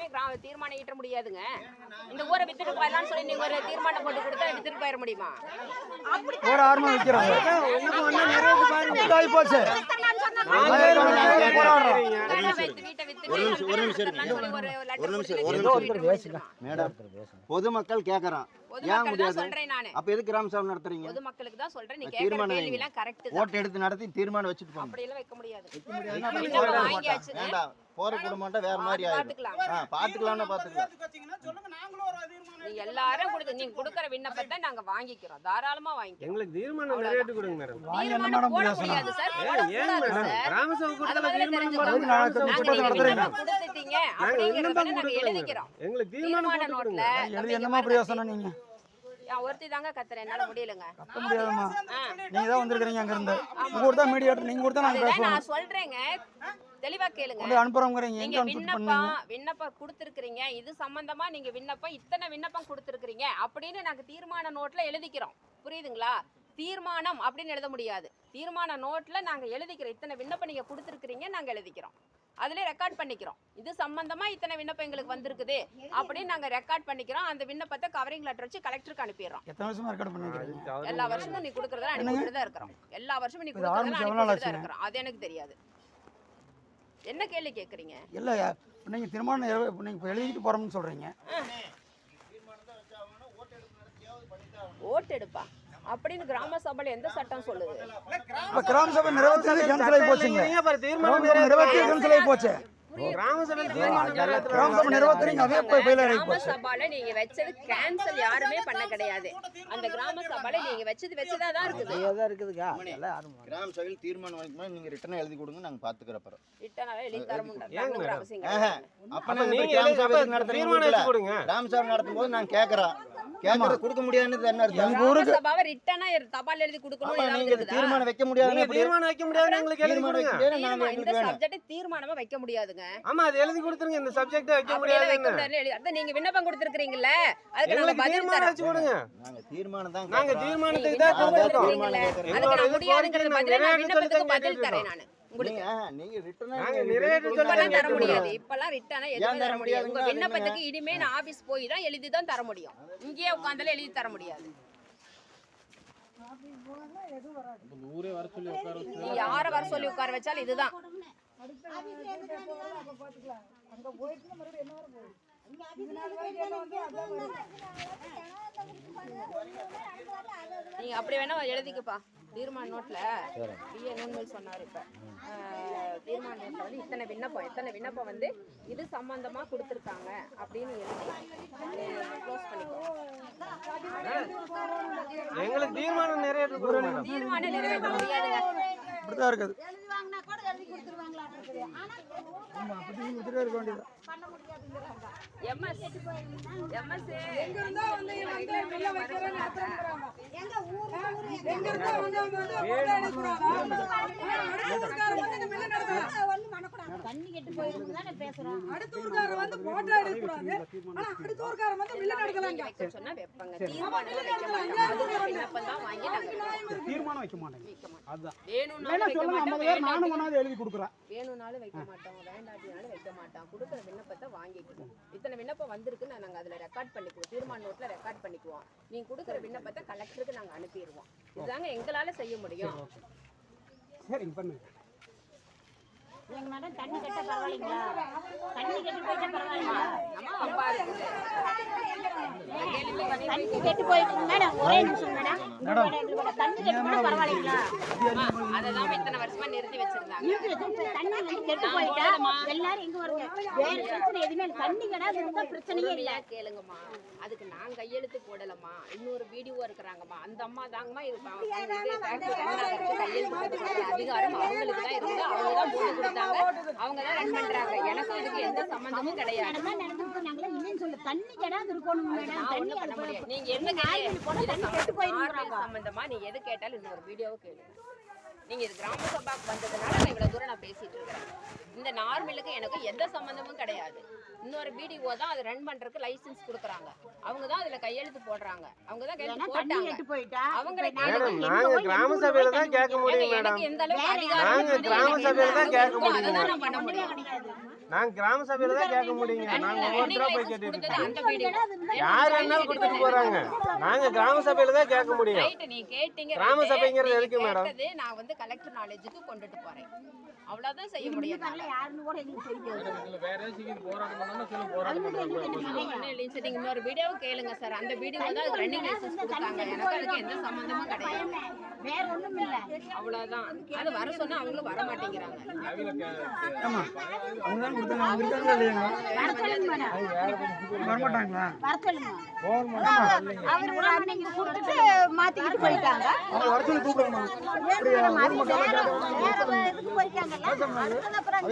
யாருமே கிராம தீர்மானம் ஈட்ட முடியாதுங்க. இந்த ஊரை வித்துட்டு போயிடலாம்னு சொல்லி நீங்க ஒரு தீர்மானம் போட்டு கொடுத்தா வித்துட்டு போயிட முடியுமா? ஒரு ஆர்மா விற்கிறாங்க. இதாகி போச்சு. ஒரு நிமிஷம், ஒரு நிமிஷம் ஒரு நிமிஷம், ஒரு? மேடம். பொதுமக்கள் கேக்குறான். ஏன் முடியாது? அப்ப எதுக்கு கிராம சபை நடத்துறீங்க? பொதுமக்களுக்கு தான் சொல்றேன். நீ நான் கேக்குற தீர்மானம் கேள்வி எல்லாம் கரெக்ட் தான். ஓட்டு எடுத்து நடத்தி தீர்மானம் வச்சுட்டு போங்க. அப்படி எல்லாம் வைக்க முடியாது. வேண்டாம். போற குடும்பம்ட்ட வேற மாதிரி ஆயிடும். பாத்துக்கலாம். பாத்துக்கலாம். நீங்க எல்லாரும் கொடுத்து நீங்க கொடுக்கற விண்ணப்பத்தை நாங்க வாங்கிக்கிறோம். தாராளமா வாங்கிக்கிறோம். எங்களுக்கு தீர்மானம் நிறைவேற்றி கொடுங்க மேடம். தீர்மானம் போட முடியாது சார். கிராம சபை அது கூட்டத்துல தீர்மானம் நாங்க நாங்க நீங்க நடத்துறீங்க. விண்ணப்பம் கொடுத்துட்டீங்க நாங்க அப்படிங்கறத நாங்க எழுதிக்கிறோம். எங்களுக்கு தீர்மானம் நோட்ல எழுதி என்னமா பிரயோசனம் நீங்க? நான் ஒருத்தி தாங்க கத்துறேன். என்னால முடியலங்க. கத்த முடியாதுமா. நீங்க தான் வந்திருக்கிறீங்க அங்க இருந்து உங்க கூட தான் மீடியேட்டர் நீங்க கூட தான் நாங்க நான் சொல்றேங்க. தெளிவா கேளுங்க. அனுப்புறோங்கிறீங்க நீங்க விண்ணப்பம் விண்ணப்பம் கொடுத்துருக்கீங்க இது சம்பந்தமா நீங்க விண்ணப்பம் இத்தனை விண்ணப்பம் கொடுத்துருக்கீங்க அப்படின்னு நாங்க தீர்மான நோட்ல எழுதிக்கிறோம். புரியுதுங்களா? தீர்மானம் அப்படின்னு எழுத முடியாது. தீர்மான நோட்ல நாங்க எழுதிக்கிறோம். இத்தனை விண்ணப்பம் நீங்க கொடுத்துருக்கீங்க நாங்க எழுதிக்கிறோம். அதுல ரெக்கார்ட் பண்ணிக்கிறோம். இது சம்பந்தமா இத்தனை விண்ணப்பம் எங்களுக்கு வந்திருக்குது அப்படின்னு நாங்க ரெக்கார்ட் பண்ணிக்கிறோம். அந்த விண்ணப்பத்தை கவரிங் லெட்டர் வச்சு கலெக்டருக்கு அனுப்பிடுறோம். எத்தனை வருஷமா ரெக்கார்ட் பண்ணிக்கிறீங்க எல்லா வருஷமும் நீ கொடுக்கறதா அனுப்பிட்டு தான் இருக்கிறோம். எல்லா வருஷமும் நீ கொடுக்கறதா அனுப்பிட்டு தான்? இருக்கிறோம். அது எனக்கு தெரியாது. என்ன கேள்வி கேக்குறீங்க? இல்ல இப்ப நீங்க திருமணம் நிறைவே இப்ப எழுதிட்டு போறோம்னு சொல்றீங்க. ஓட்டு எடுப்பா. அப்படின்னு கிராம சபையில எந்த சட்டம் சொல்லுது? இப்ப கிராம சபை நிறைவேற்றது கேன்சல் ஆகி போச்சுங்க. நீங்க பாரு கிராம தீர்மானம் சபை நிறைவேற்றி கேன்சல் ஆகி போச்சு. கிராம சபால நீங்க வச்சது கேன்சல் யாருமே பண்ண கிடையாது. அந்த கிராம சபால நீங்க வச்சது வச்சதா தான் இருக்குது. கிராம சபையில் தீர்மானம் வாங்கிக்கணும் நீங்க ரிட்டர்ன் எழுதி கொடுங்க நாங்க பாத்துக்கிறோம் அப்புறம். இட்டனால எழுதி தர முடியாது. அப்ப நாங்க கிராம சபை நடத்துறீங்க கிராம சபை நடத்தும் போது நாங்க கேக்குறோம் கேக்குறது கொடுக்க முடியாதுன்னு என்ன அர்த்தம்? எங்க கிராம ஊருக்கு சபாவை ரிட்டனா தபால் எழுதி கொடுக்கணும் நீங்க? தீர்மானம் வைக்க முடியாது நீங்க தீர்மானம் வைக்க முடியாது எங்களுக்கு எழுதி கொடுங்க. தீர்மானம் இந்த எங்களுக்கு வேணும். சப்ஜெக்ட் தீர்மானமா வைக்க முடியாதுங்க. ஆமா அது எழுதி கொடுத்துருங்க இந்த சப்ஜெக்ட் வைக்க முடியாது அதான் நீங்க விண்ணப்பம் கொடுத்துருக்கீங்கல்ல அதுக்கு நாங்க எங்களுக்கு பதில் தீர்மானம் தரோம். வச்சு கொடுங்க. நாங்க தீர்மானம் தான் நாங்க கேக்குறோம். தீர்மானத்துக்கு தான் கொடுத்துருக்கோம். அதுக்கு நான் முடியாதுங்கிறது பதிலா நான் நிறைவேற்ற விண்ணப்பத்துக்கு சொல்லி பதில் தான் தரேன் நானு. உங்களுக்கு நீங்க ரிட்டர்னா தர முடியாது. இப்பெல்லாம் ரிட்டனா ஏன் எதுவுமே தர முடியாது. உங்க விண்ணப்பத்துக்கு இனிமே நான் ஆபீஸ் போய் தான் எழுதி தான் தர முடியும். இங்கேயே உட்காந்தாலும் எழுதி தர முடியாது. நீ யார வர சொல்லி உட்கார வச்சாலும் இதுதான். நீங்க அப்படி வேணா எழுதிக்கப்பா. தீர்மான நோட்ல பிஏ நூன்மல் சொன்னார் இப்ப. தீர்மான நோட்ல வந்து இத்தனை விண்ணப்பம் எத்தனை விண்ணப்பம் வந்து இது சம்பந்தமா கொடுத்துருக்காங்க அப்படின்னு எழுதி க்ளோஸ் பண்ணிக்கோ எங்களுக்கு தீர்மானம் நிறைவேற்ற தீர்மானம் நிறைவேற்ற முடியாதுங்க. இப்படிதான் இருக்குது. எழுதி வாங்கினா கூட எழுதி கொடுத்துருவாங்களாட்டு இருக்குது ஆனா ஆமா அப்படி நீங்க கொடுத்துட்டே இருக்க வேண்டியது. பண்ண முடியாதுங்கிறாங்க எம்எஸ் எம்எஸ். எங்க ஊர் ஊர் வந்து தண்ணி கெட்டு தானே பேசுறோம் வைக்க சொன்னா வைப்பாங்க. தீர்மானம் தீர்மானம் வைக்க மாட்டேங்க. அதுதான் வேணும்னாலும் வைக்க சொல்லுங்க மாட்டோம். ஐம்பது பேர் நானும் கொண்டாந்து எழுதி கொடுக்குறேன். வேணும்னாலும் வைக்க மாட்டோம். வேண்டாட்டினாலும் வைக்க மாட்டோம். கொடுக்குற விண்ணப்பத்தை வாங்கிக்குவோம் இத்தனை விண்ணப்பம் வந்திருக்கு நான் நாங்கள் அதில் ரெக்கார்ட் பண்ணிக்குவோம். தீர்மான நோட்டில் ரெக்கார்ட் பண்ணிக்குவோம். நீங்க கொடுக்குற விண்ணப்பத்தை கலெக்டருக்கு நாங்கள் அனுப்பிடுவோம். இதுதாங்க எங்களால் செய்ய முடியும். சரிங்க பண்ணுங்க எங்க மேடம் தண்ணி கட்ட பரவாயில்லைங்களா? தண்ணி கெட்டு போயிட்டா பரவாயில்லைங்களா அம்மா அப்பா இருக்குது தண்ணி கெட்டு போயிட்டு மேடம் ஒரே நிமிஷம் மேடம். தண்ணி கெட்டு போனா பரவாயில்லைங்களா? அதை தான் இத்தனை வருஷமா நிறுத்தி வச்சிருந்தாங்க. நிறுத்தி வச்சு தண்ணி வந்து கெட்டு போயிட்டா? எல்லாரும் எங்க வருங்க? வேற பிரச்சனை எதுவுமே தண்ணி கிடையாது பிரச்சனையே இல்லை. கேளுங்கம்மா. அதுக்கு நான் கையெழுத்து போடலம்மா. இன்னொரு வீடியோ இருக்கிறாங்கம்மா. அந்த அம்மா தாங்கம்மா கையெழுத்து. அதிகாரம். அவங்களுக்கு தான் இருக்குது அவங்க தான் போட்டு கொடுத்தாங்க. அவங்க தான் ரன் பண்றாங்க. எனக்கும் இதுக்கு எந்த சம்பந்தமும் கிடையாது. நீங்க என்ன. சம்பந்தமா நீங்க எது கேட்டாலும் இன்னொரு வீடியோவை கேளுங்க. நீங்க இது கிராம சபாக்கு வந்ததுனால நான் இவ்வளவு தூரம் நான் பேசிட்டு இருக்கிறேன். இந்த நார்மலுக்கு எனக்கு எந்த சம்பந்தமும் கிடையாது. இன்னொரு பிடிஓ தான் அதை ரன் பண்றதுக்கு லைசென்ஸ் கொடுக்குறாங்க. அவங்க தான் அதுல கையெழுத்து போடுறாங்க. அவங்க தான் கையெழுத்து போட்டாங்க. அவங்களை நாங்க கிராம சபையில தான் கேட்க முடியும் மேடம் எந்த அளவுக்கு அதிகாரம் நாங்க கிராம சபையில தான் கேட்க முடியும். நான் கிராம சபையில தான் கேட்க முடியுங்க. நாங்க ஒவ்வொருத்தரா போய் கேட்டுட்டு யார் வேணாலும் கொடுத்துட்டு போறாங்க? நாங்க கிராம சபையில தான் கேட்க முடியும். ரைட் நீ கேட்டீங்க. கிராம. சபைங்கிறது எதுக்கு மேடம்? நான் வந்து கலெக்டர் நாலேஜுக்கு கொண்டுட்டு போறேன். அவ்வளவுதான் செய்ய முடியும். சார் இன்னொரு வீடியோ கேளுங்க சார் அந்த வீடியோ தான் ரன்னிங் லைசன்ஸ் கொடுத்தாங்க. எனக்கு அதுக்கு எந்த சம்மந்தமும் கிடையாது. வேற ஒண்ணும் இல்ல. அவ்வளவுதான். அது வர சொன்னா அவங்களும் வர மாட்டேங்கிறாங்க. கொடுத்தாங்க அவங்க இருக்காங்களா இல்லையாங்க வர சொல்லுங்க மேடம் வரமாட்டாங்களா வர சொல்லுங்க அவரு அன்னைக்கு கொடுத்துட்டு மாத்திக்கிட்டு போயிட்டாங்க. அவங்க வர சொல்லி கூப்பிடுங்கம்மா ஏன் மேடம் அது வேற வேற இதுக்கு போயிட்டாங்கல்ல அதுக்கு அப்புறம்